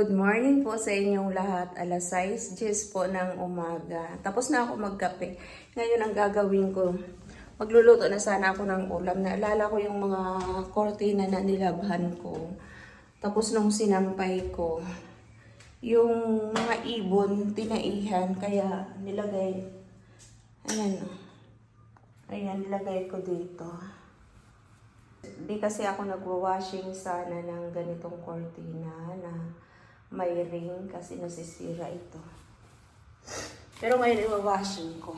Good morning po sa inyong lahat. Alas 6, 10 po ng umaga. Tapos na ako magkape. Ngayon ang gagawin ko, magluluto na sana ako ng ulam. Naalala ko yung mga kortina na nilabhan ko. Tapos nung sinampay ko, yung mga ibon, tinaihan, kaya nilagay, ayan, ayan, nilagay ko dito. Di kasi ako nagwa-washing sana ng ganitong kortina na may ring kasi nasisira ito. Pero ngayon iwa-washing ko.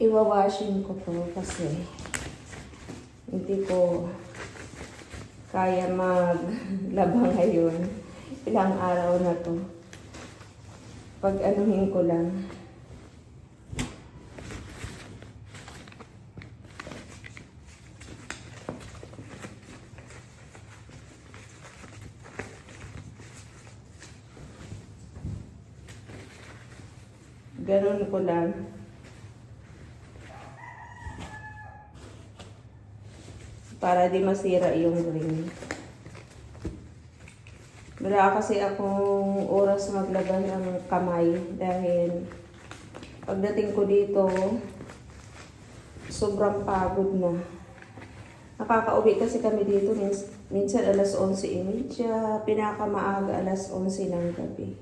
Iwa-washing ko to kasi hindi ko kaya maglaba ngayon. Ilang araw na to. Pag anuhin ko lang. Ganun ko lang. Para di masira yung ring. Wala kasi akong oras maglaban ng kamay dahil pagdating ko dito, sobrang pagod na. Nakakauwi kasi kami dito mins- minsan alas 11.30, pinakamaaga alas 11 ng gabi.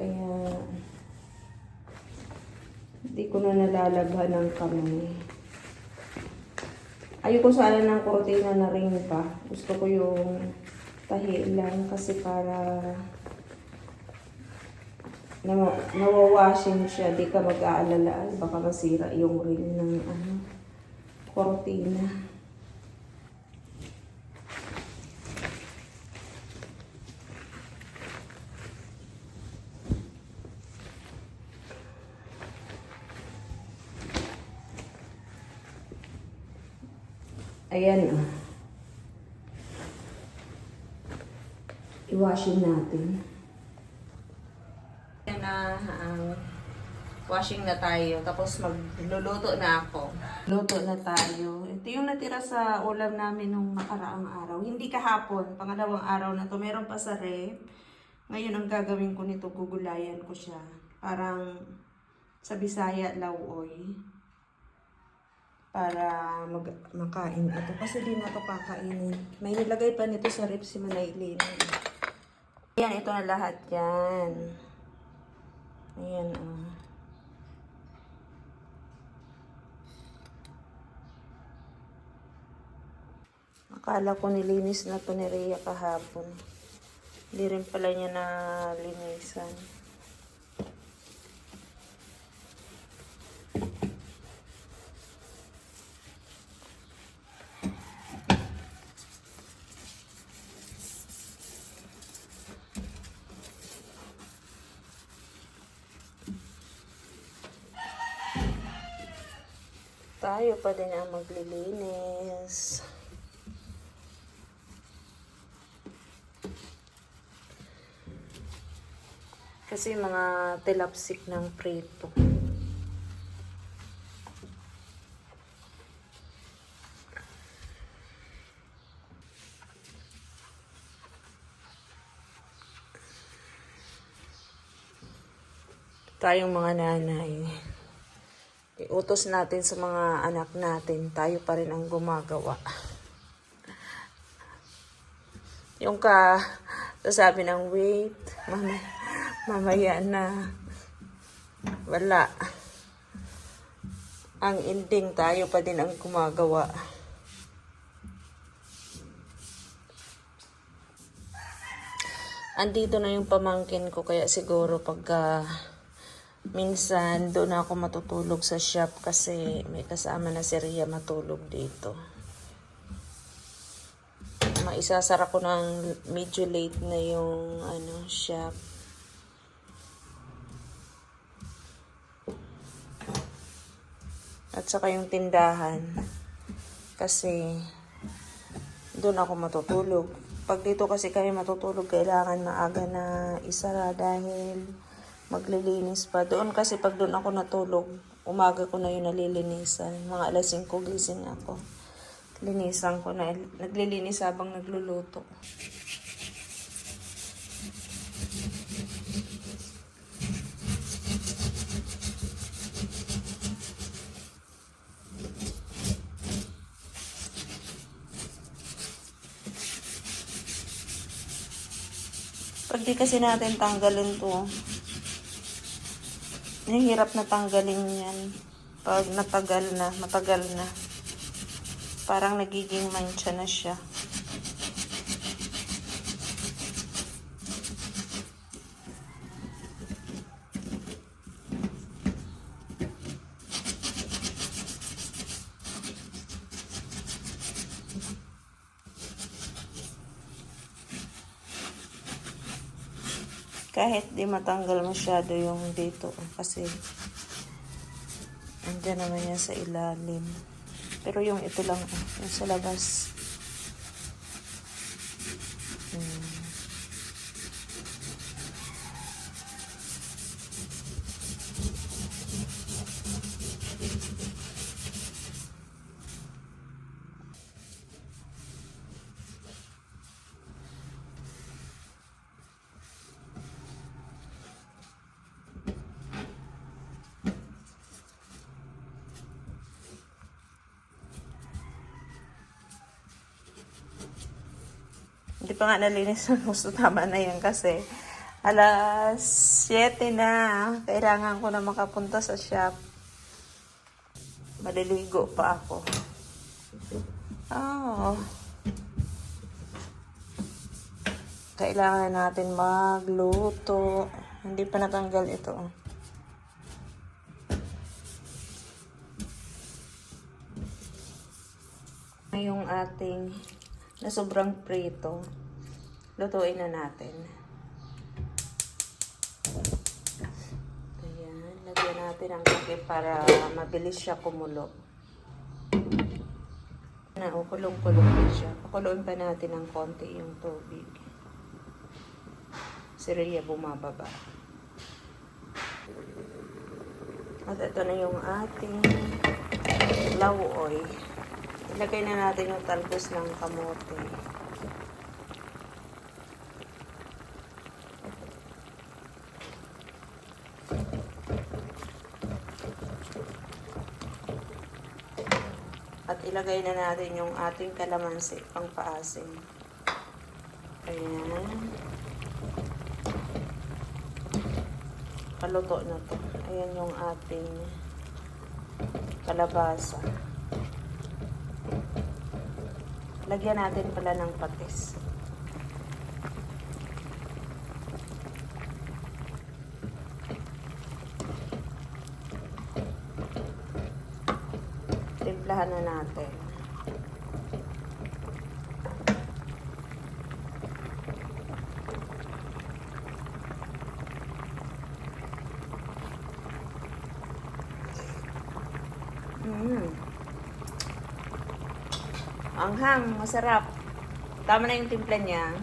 Kaya hindi ko na nalalabhan ng kamay. Ayoko sana ng kortina na ring pa. Gusto ko yung tahi lang kasi para na nawawashing siya. Di ka mag-aalala. Baka masira yung ring ng ano, kortina. Ayan ah. I-washing natin. Ayan na ang washing na tayo. Tapos magluluto na ako. Luto na tayo. Ito yung natira sa ulam namin nung nakaraang araw. Hindi kahapon. Pangalawang araw na to. Meron pa sa rep. Ngayon ang gagawin ko nito, gugulayan ko siya. Parang sa Bisaya, lauoy para mag makain ito. Kasi di na ito kakainin. May nilagay pa nito sa rip si Manaylin. Ayan, ito na lahat yan. Ayan, oh. Akala ko nilinis na to ni Rhea kahapon. Hindi rin pala niya na linisan. Tayo pa din ang maglilinis. Kasi mga tilapsik ng prito. Tayong mga nanay. Iutos natin sa mga anak natin, tayo pa rin ang gumagawa. Yung ka, sabi ng wait, mamaya, mamaya na, wala. Ang ending, tayo pa din ang gumagawa. Andito na yung pamangkin ko, kaya siguro pagka minsan doon ako matutulog sa shop kasi may kasama na si Ria matulog dito. Maisasara ko ng medyo late na yung ano shop. At saka yung tindahan. Kasi doon ako matutulog. Pag dito kasi kami matutulog, kailangan maaga na isara dahil maglilinis pa. Doon kasi pag doon ako natulog, umaga ko na yun nalilinisan. Mga alas 5 gising ako. Linisan ko na. Naglilinis habang nagluluto. Pag di kasi natin tanggalin to, nahihirap na tanggalin yan. Pag natagal na, matagal na. Parang nagiging mancha na siya. Kahit di matanggal masyado yung dito kasi andyan naman yan sa ilalim. Pero yung ito lang, oh, yung sa labas. Hindi pa nga nalinis ng gusto. Tama na yan kasi alas 7 na. Kailangan ko na makapunta sa shop. Maliligo pa ako. Oh. Kailangan natin magluto. Hindi pa natanggal ito. yung ating na sobrang prito. Lutuin na natin. Ayan, lagyan natin ang kape para mabilis siya kumulo. Na, oh, kulong-kulong na siya. Pakuluin pa natin ng konti yung tubig. Si Rhea bumababa. At ito na yung ating lauoy. Ilagay na natin yung talbos ng kamote. At ilagay na natin yung ating kalamansi pang paasim. Ayan. Paluto na to. Ayan yung ating kalabasa. Lagyan natin pala ng patis. Timplahan na natin. Mm. Anghang, masarap. Tama na yung timpla niya.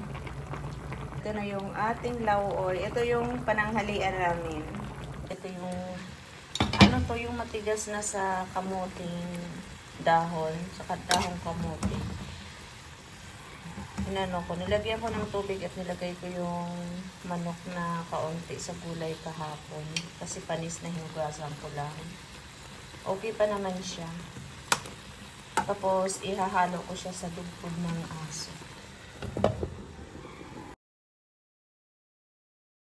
Ito na yung ating lauoy. Ito yung pananghalian namin. Ito yung, ano to, yung matigas na sa kamuting dahon, sa dahong kamuti. Inano ko, nilagyan ko ng tubig at nilagay ko yung manok na kaunti sa gulay kahapon. Kasi panis na hinugasan ko lang. Okay pa naman siya. Tapos, ihahalo ko siya sa dugtog ng aso.